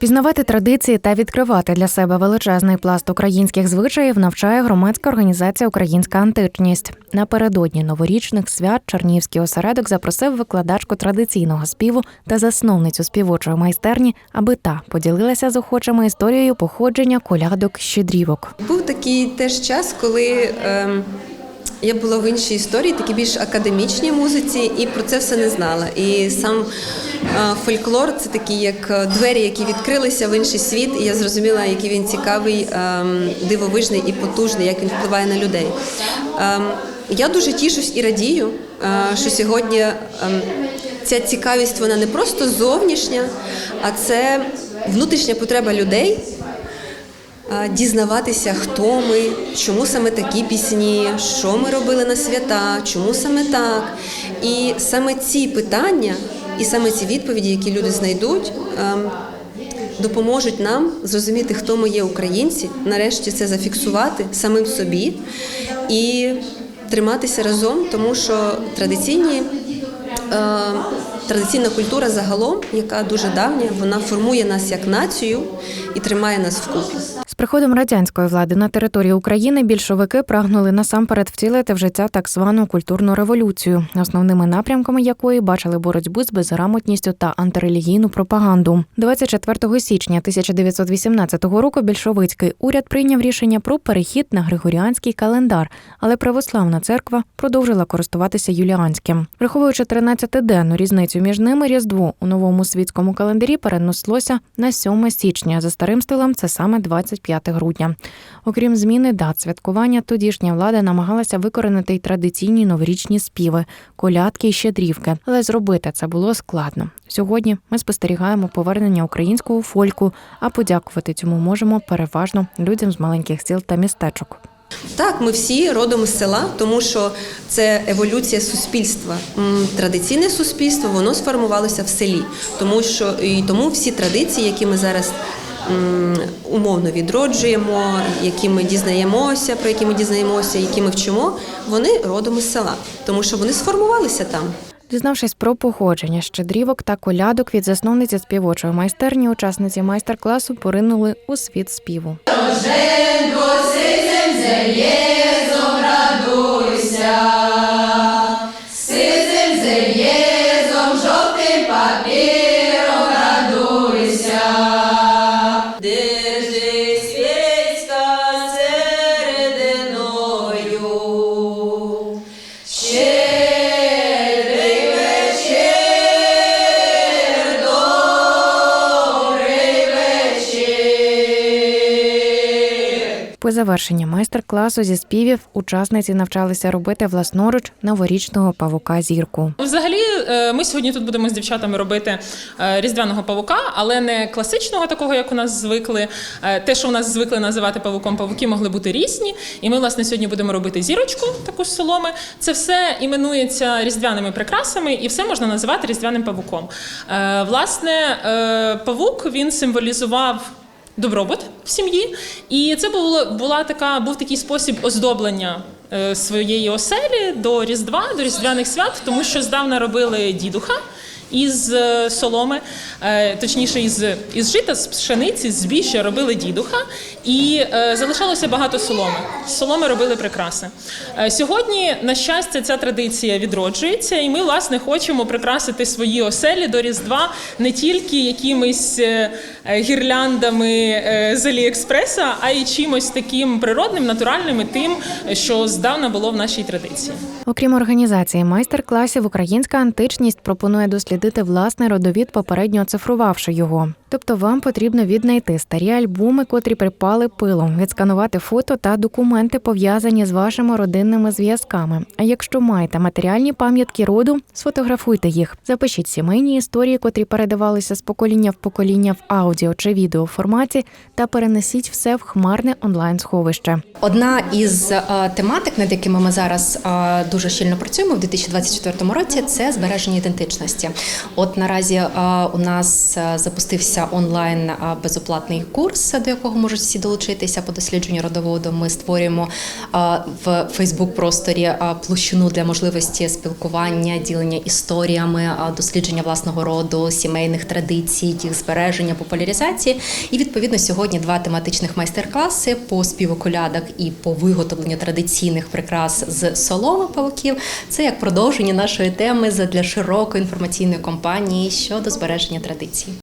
Пізнавати традиції та відкривати для себе величезний пласт українських звичаїв навчає громадська організація Українська античність. Напередодні новорічних свят Чернігівський осередок запросив викладачку традиційного співу та засновницю співочої майстерні, аби та поділилася з охочими історією походження колядок щедрівок. Був такий теж час, коли ем, я була в іншій історії, такій більш академічній музиці, і про це все не знала. І сам е, фольклор це такі як е, двері, які відкрилися в інший світ, і я зрозуміла, який він цікавий, ем, дивовижний і потужний, як він впливає на людей. Ем, я дуже тішусь і радію, е, що сьогодні ем, ця цікавість вона не просто зовнішня, а це внутрішня потреба людей дізнаватися, хто ми, чому саме такі пісні, що ми робили на свята, чому саме так. І саме ці питання, і саме ці відповіді, які люди знайдуть, допоможуть нам зрозуміти, хто ми є українці, нарешті це зафіксувати самим собі і триматися разом, тому що традиційні. е, Традиційна культура загалом, яка дуже давня, вона формує нас як націю і тримає нас вкупі. Приходом радянської влади на території України більшовики прагнули насамперед втілити в життя так звану культурну революцію, основними напрямками якої бачили боротьбу з безграмотністю та антирелігійну пропаганду. 24 січня 1918 року більшовицький уряд прийняв рішення про перехід на григоріанський календар, але православна церква продовжила користуватися юліанським. Враховуючи 13-денну різницю між ними, різдво у новому світському календарі перенеслося на 7 січня. За старим стилем це саме 25 грудня. Окрім зміни дат святкування, тодішня влада намагалася викоренити й традиційні новорічні співи, колядки і щедрівки, але зробити це було складно. Сьогодні ми спостерігаємо повернення українського фольку, а подякувати цьому можемо переважно людям з маленьких сіл та містечок. Так, ми всі родом з села, тому що це еволюція суспільства. Традиційне суспільство воно сформувалося в селі, тому що і тому всі традиції, які ми зараз умовно відроджуємо, які ми дізнаємося, про які ми дізнаємося, які ми вчимо, вони родом із села, тому що вони сформувалися там. Дізнавшись про походження щедрівок та колядок від засновниці співочої майстерні, учасниці майстер-класу поринули у світ співу. say По завершенні майстер-класу зі співів учасниці навчалися робити власноруч новорічного павука зірку. Взагалі, е, ми сьогодні тут будемо з дівчатами робити е, різдвяного павука, але не класичного такого, як у нас звикли. Е, Те, що у нас звикли називати павуком, павуки могли бути різні. І ми, власне, сьогодні будемо робити зірочку, таку з соломи. Це все іменується різдвяними прикрасами, і все можна називати різдвяним павуком. Власне, павук він символізував. Добробут в сім'ї, і це було була така, був такий спосіб оздоблення е, своєї оселі до Різдва, до Різдвяних свят, тому що здавна робили дідуха із е, соломи, е, точніше, із, із жита, з пшениці, з збіжжя робили дідуха, і е, залишалося багато соломи. Соломи робили прикраси. Сьогодні, на щастя, ця традиція відроджується, і ми, власне, хочемо прикрасити свої оселі до Різдва не тільки якимись гірляндами з Аліекспреса, а й чимось таким природним, натуральним і тим, що здавна було в нашій традиції. Окрім організації майстер-класів, українська античність пропонує дослідити власний родовід, попередньо оцифрувавши його. Тобто вам потрібно віднайти старі альбоми, котрі припали пилом, відсканувати фото та документи, пов'язані з вашими родинними зв'язками. А якщо маєте матеріальні пам'ятки роду, сфотографуйте їх, запишіть сімейні історії, котрі передавалися з покоління в покоління в аудіо чи відео форматі, та перенесіть все в хмарне онлайн сховище. Одна із е, тематик, над якими ми зараз е, дуже щільно працюємо в 2024 році, це збереження ідентичності. От наразі е, у нас запустився відбувається онлайн безоплатний курс, до якого можуть всі долучитися по дослідженню родоводу. Ми створюємо в Фейсбук просторі площину для можливості спілкування, ділення історіями, дослідження власного роду, сімейних традицій, їх збереження, популяризації. І відповідно сьогодні два тематичних майстер-класи по співу колядок і по виготовленню традиційних прикрас з соломи павуків. Це як продовження нашої теми для широкої інформаційної кампанії щодо збереження традицій.